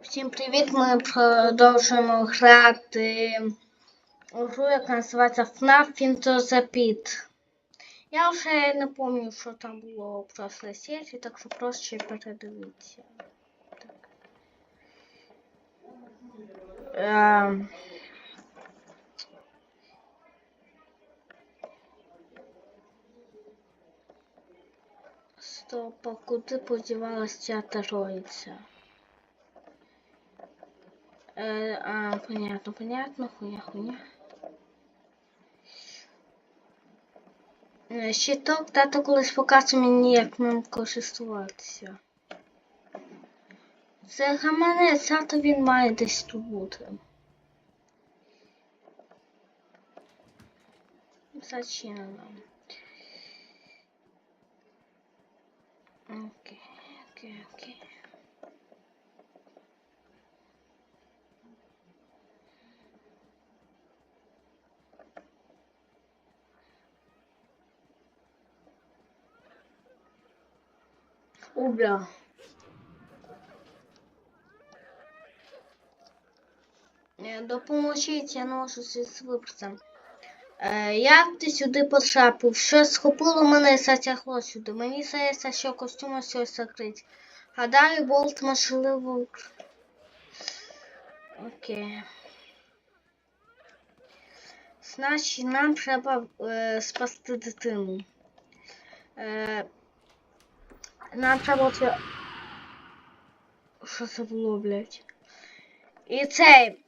Всім привіт! Ми продовжуємо грати у гру, яка називається FNAF Into the Pit. Я вже не пам'ятаю, що там було в прошлій серії, так що просто передивіться. Так. Ем. Стоп, а куди подівалася ця троїця? Э, а, понятно, понятно, хуйня, хуйня. Е, Щиток тато колись показує мені, як ним користуватися. Це гаманець, а то він має десь тут бути. Зачинено. Окей, окей, окей. О, бля. Е, Допоможіть, я ношу з випрацем. Е, як ти сюди потрапив? Що схопило мене затягло сюди? Мені здається, що костюм щось закрить. Гадаю, болт можливо. Окей. Значить, нам треба е, спасти дитину. Е, нам треба оце... Що це було, блядь? І цей.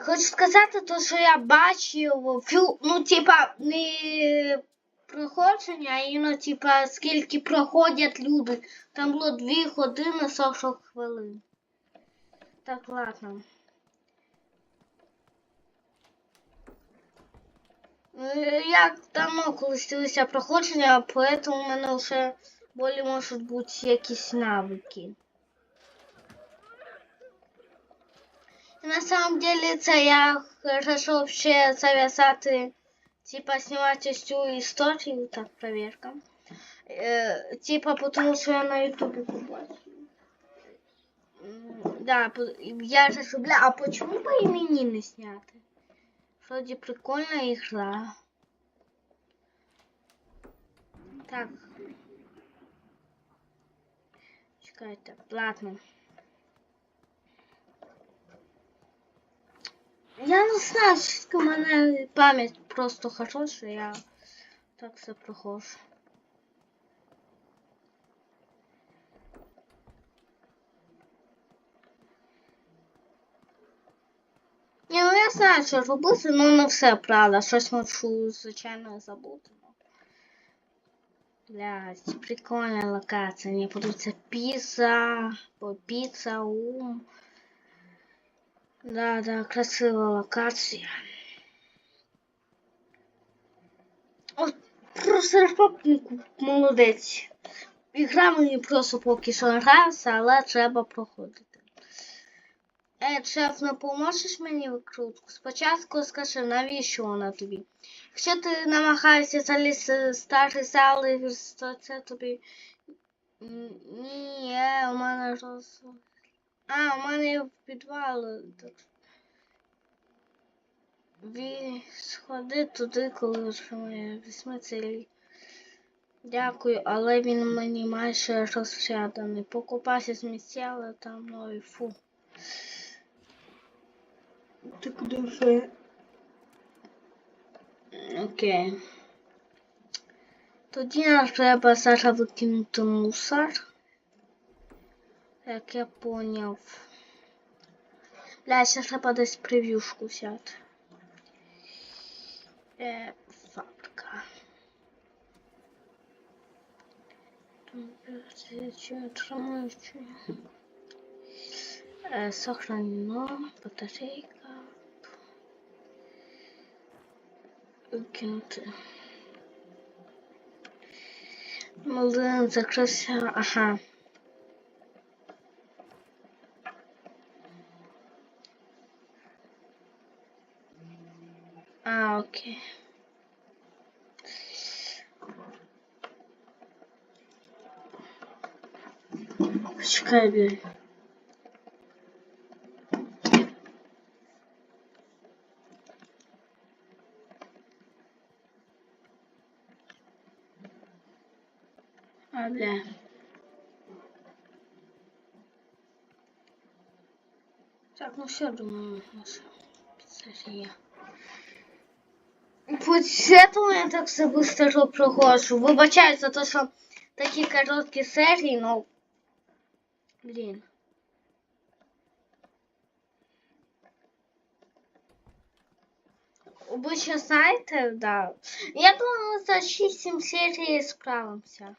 Хочу сказати, то, що я бачив фю, ну, типа, не проходження, а іменно, типа, скільки проходять люди. Там було 2 години 40 хвилин. Так, ладно. Е, Я давно колись дивився проходження, поэтому у мене вже более можуть бути якісь навики. И на самом деле це я хорошо вообще завязати, типа снимати всю історію, так, проверка. Е, типа, потому що я на ютубе побачив. М, Да, по- я же бля, а почему по имени не сняты? Вроде прикольная игра. Так. Чекайте, ладно. Я не знаю, що в мене пам'ять просто хороша, я так все проходжу. Ні, ну я знаю, що робити, ну не все, правда. Щось можу, звичайно, забути. Ну. Блядь, прикольна локація. Мені подобається піца, бо ум. Да, да, красива локація. О, просто розпопнику молодець. Ігра мені просто поки що не грається, але треба проходити. Е, шеф, не поможеш мені викрутку? Спочатку скажи, навіщо вона тобі? Якщо ти намагаєшся залізти в старий зал, і то це тобі. Ні, е, у мене роз... А, у мене в підвал. Так. Ві... Сходи туди, коли моє візьми цей. Дякую, але він мені майже розряданий. Покупайся з місця, але там ну і фу. Ти куди вже? Окей. Тоді нам треба зараз викинути мусор. Як я поняв. Бля, ще треба десь прев'юшку взяти. Е, фабрика. Тримаючи. Е, сохранено. Батарейка. Викинути. Магазин закрився. Ага. А, окей. Чекай, блядь. бля. Так, ну все, думаю, наша серія. Поэтому я так все быстро проходжу. Вибачаю за те, що такі короткі серії, но... Блін. Ви ще знаєте, да. Я думаю, за 6-7 серій справимося.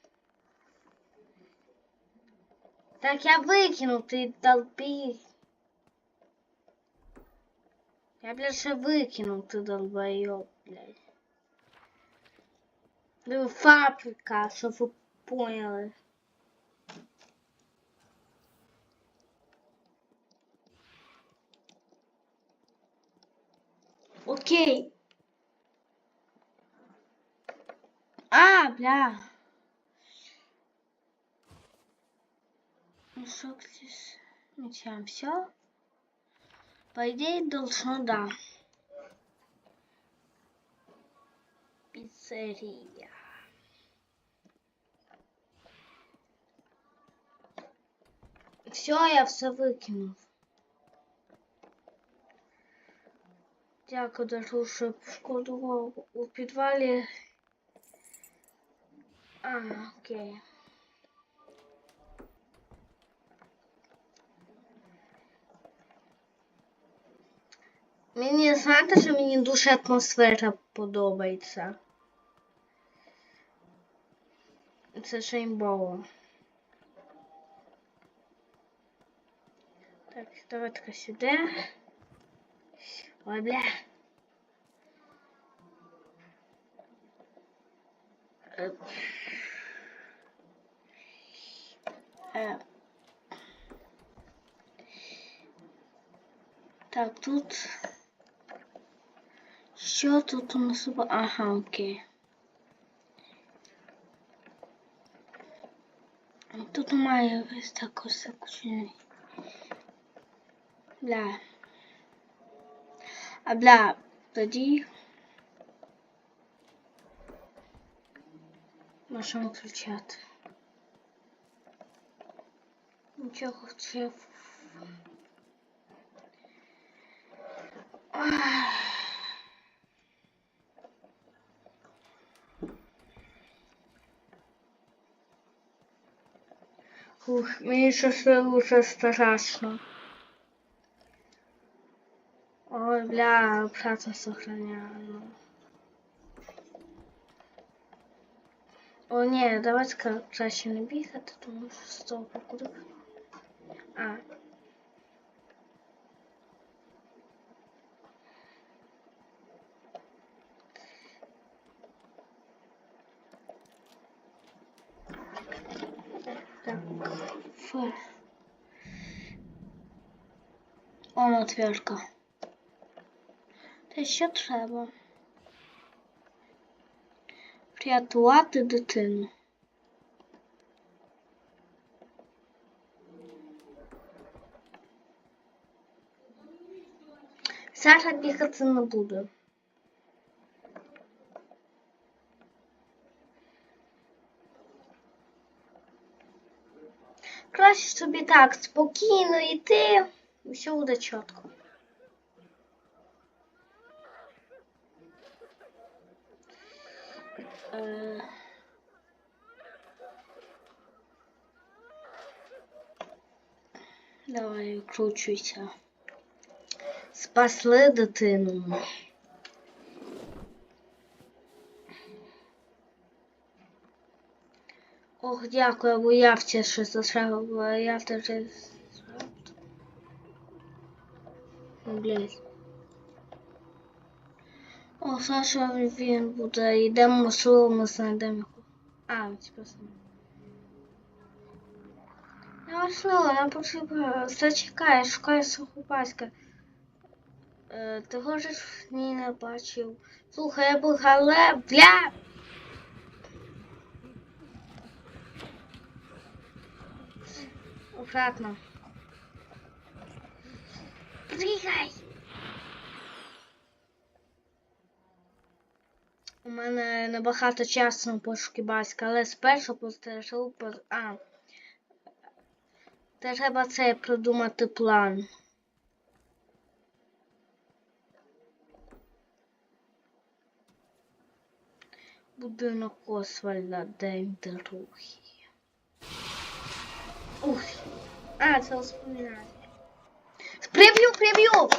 Так я викину, ти долбі. Я, блядь, ще викинув, ти долбойоб, блядь. Ну, фабрика, щоб ви поняли. Окей. А, бля. Что здесь? Ничем, все. По идее, должно, да. Пиццерия. Все, я все выкинул. Дякую, даже що пошкодував у підвалі. А, окей. Мені знаєте, що мені дуже атмосфера подобається. Це шеймбово. Так, давайте сюди. Ой, бля. Е, е. Так, тут. Що тут у нас? Ага, окей. Тут немає ось так ось так. Бля. А бля, тоді можемо включати. Нічого це. Ух, мені щось дуже страшно. Ой, бля, обратно сохраняю. О, ні, давайте краще не бігати, тому що з того. А. Так, ф. Он отвертка. Та що треба? Врятувати дитину. Зараз бігати не буду. Краще собі так спокійно йти, все буде чітко. Давай кручуйся. Спасли дитину. Ох, дякую, бо я вчив, що зашав, я теж. Блять. О, Саша, він буде. Йдемо, можливо, ми знайдемо. А, типа сам. Я важливо, нам потрібно. Зачекай, шукай сухопаська. Е, ти хочеш ні не бачив. Слухай, я був гале, бля! Аккуратно. Прыгай! У мене небагато часу на пошуки батька, але спершу постережу по. А. Треба це придумати план. Будинок Освальда, день другий. Ух. А, це воспоминання. Приб'ю, приб'ю!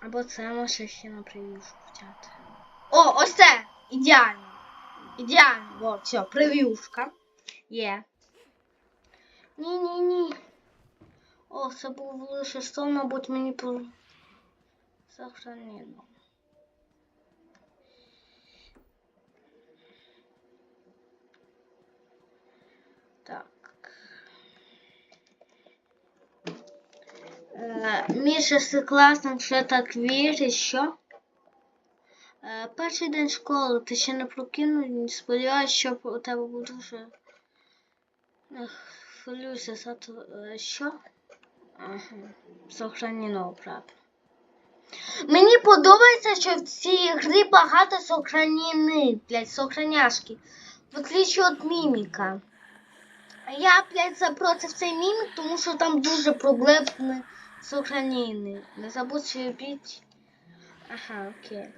Або це може ще на прев'юшку взяти. О, ось це! Ідеально! Ідеально! О, все, прев'юшка. Є. Ні-ні-ні. О, це був лише сон, мабуть, мені по... Сохранено. Так. Е, Мій шестикласник ще так вірить, що е, перший день школи ти ще не прокинув, сподіваюся, що у тебе буде вже Ех, за то, е, що? Ага, сохранено, правда. Мені подобається, що в цій грі багато сохраніни, блядь, сохраняшки. В отличие від міміка. Я, блядь, запротив цей мімік, тому що там дуже проблемне сохранение. Не забудь любить. Ага, окей.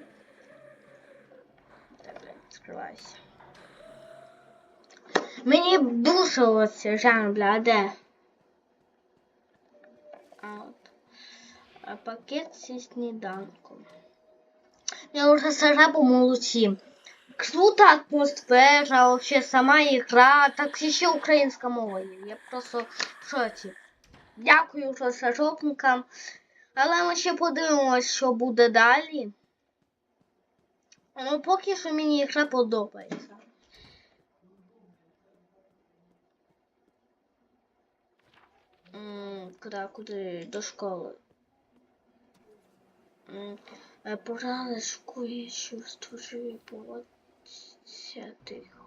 Так, блядь, скривайся. Мені дуже оце Жан, бля, а де? А от. А пакет зі сніданком. Я вже сара по молодці. Крута атмосфера, вообще сама ігра, так ще українська мова. Я просто в шоці. Дякую розсажопникам. Але ми ще подивимось, що буде далі. Ну, поки що мені ігра подобається. Куди, куди? До школи. Е, Пора шкує чувство живі поводься тихо.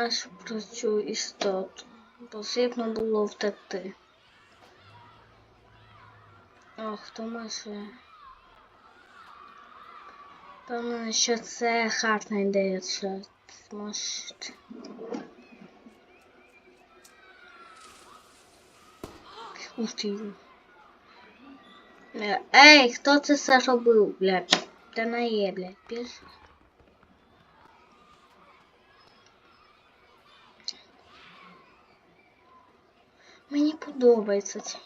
Нашу про цю істоту. Потрібно було втекти. Ох, хто може. Певно, що це гарна ідея, що може. Ух ти. Е, Ей, хто це все робив, блядь? Та не є, блядь, біж. Мені подобається.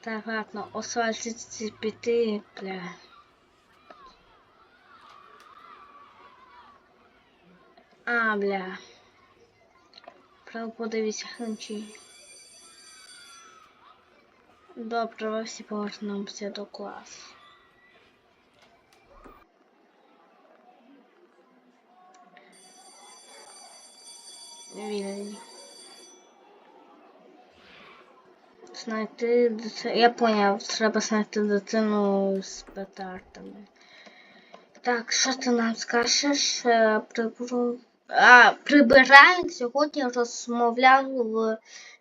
Так, ладно, освальтиться піти, бля. А, бля. Право подивіться ханчі. Добре, всі повернемося до класу. Знайти дитину. Я поняв, треба знайти дитину з петардами. Так, що ти нам скажеш? Е, Прибру... А, прибиральник сьогодні розмовляв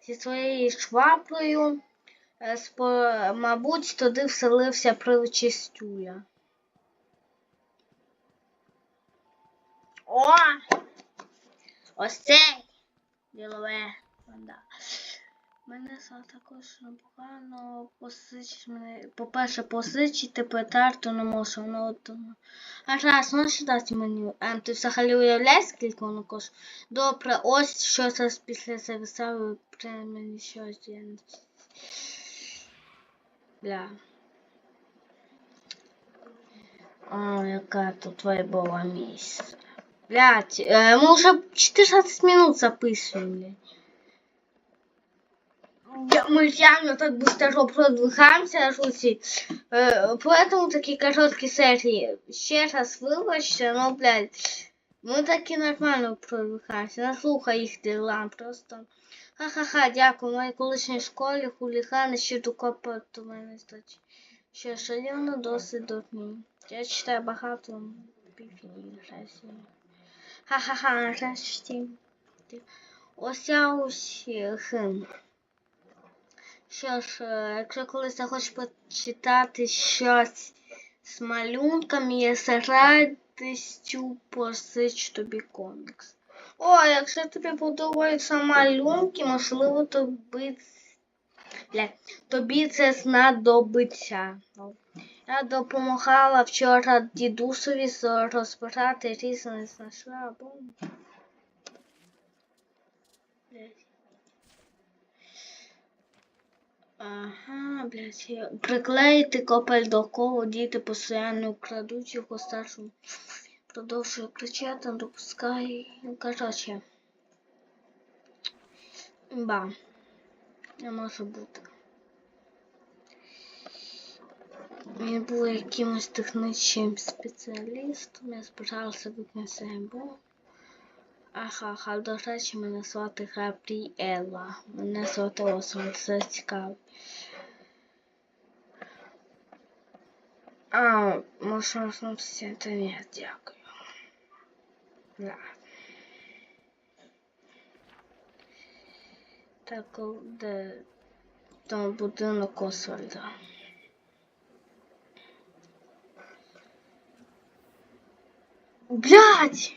зі своєю шваброю. Е, спо- Мабуть, туди вселився причистюя. О! Ось цей! Ділове. Да. Мене са також непогано посичить мене. По-перше, посичити петарду не можу. Ну, от, ну. а раз, можеш дати мені. А, ти взагалі уявляєш, скільки воно коштує? Добре, ось що це після цієї вистави мені щось. Я не... Бля. О, яка тут вайбова місце. Блять, э, мы уже 14 минут записываем, блядь. Я- Мы реально так быстро продвигаемся, шутки. Э, поэтому такие короткие серии. Ще раз вибачте, ну, блядь, ми таки нормально продвигаємося. Наслухай їх дела, просто. Ха-ха-ха, дякую. В моїй колишній школі хулігани ще докопають у мене стачі. Що шалено досить дурні. Я читаю багато півні разів. Ха-ха-ха, нарешті. ось ця усіх. Що ж, е, якщо колись захочеш почитати щось з малюнками, я з радістю посич тобі комікс. О, якщо тобі подобаються малюнки, можливо, тобі, Бля, тобі це знадобиться. Я допомагала вчора дідусові розбирати різні знайшли або. Блядь. Ага, блядь, приклеїти копель до колу, діти постійно крадуть його старшому. Продовжує кричати, допускає. Ну, коротше. Ба. Не може бути. Він був якимось технічним спеціалістом, я збирався виконати бо. Ага, ага, до речі, мене звати Габріела. Мене звати Осман, це цікаво. А, можна вернутися, та ні, дякую. Да. Так, де там будинок Освальда. Блять!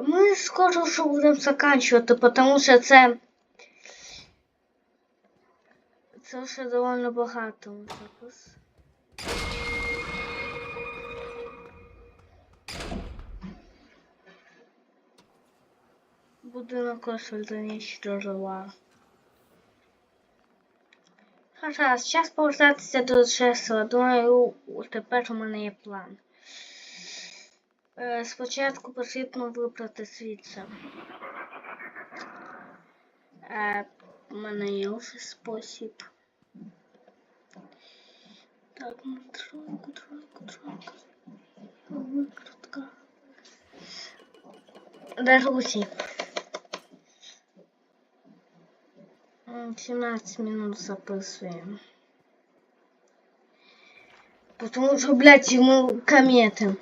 Ми скоро вже будемо заканчувати, тому що це. Це вже доволі багато. Будинок ніч дожила. Гаразд, час повертатися до Джесела. Думаю, тепер у мене є план. Е, Спочатку потрібно вибрати звідси. Е, У мене є вже спосіб. Так, ну тройку, тройку, тройку. Викрутка. Друзі. 17 минут записуємо. Потому что, блядь, ему кометы.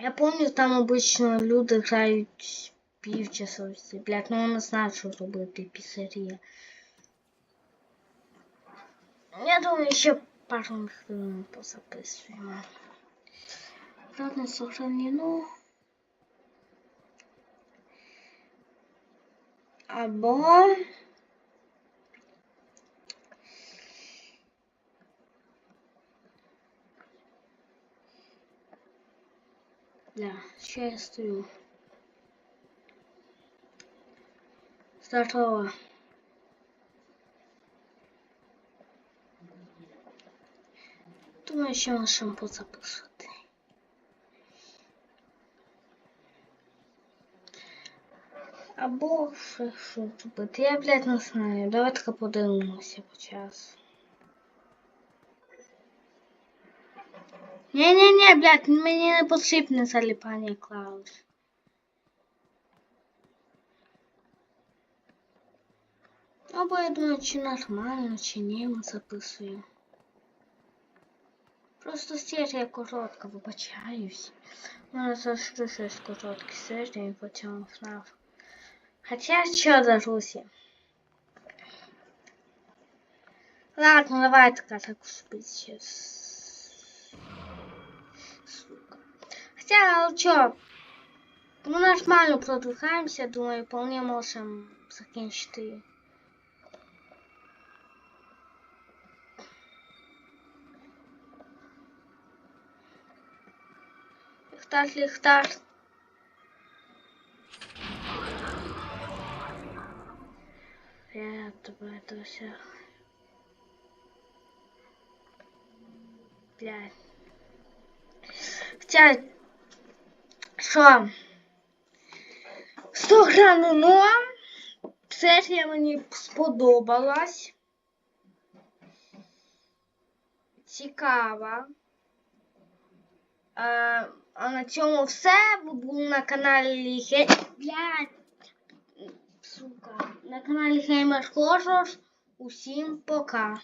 Я помню, там обычно люди грають півчасовці, блядь, ну вони знають, що робити піцерія. Я думаю, ще пару хвилин позаписуємо. Ладно, сохранено. Або... Да, ще я стою. Здорово. Думаю, що можемо позаписувати. Або що, що робити. Я, блядь, не знаю. Давайте подивимося по часу. Не-не-не, блядь, мені не потрібне заліпання клавіш. Або я думаю, чи нормально, чи ні, ми записуємо. Просто серія коротка, вибачаюсь. У мене завжди щось короткі серії по цьому FNAF. Хоча що даруся. Ладно, давайте так успеть сейчас. Хотя, ну чё, мы нормально продвигаемся, думаю, вполне можем закінчити. Ліхтар, ліхтар. Я тебе досяг. Блядь. Хоча, що 100 грамів но серія мені сподобалась. Цікава. Е, а на цьому все. Ви були на каналі. Блядь. Сука. На каналі Gamer Horror. Усім пока.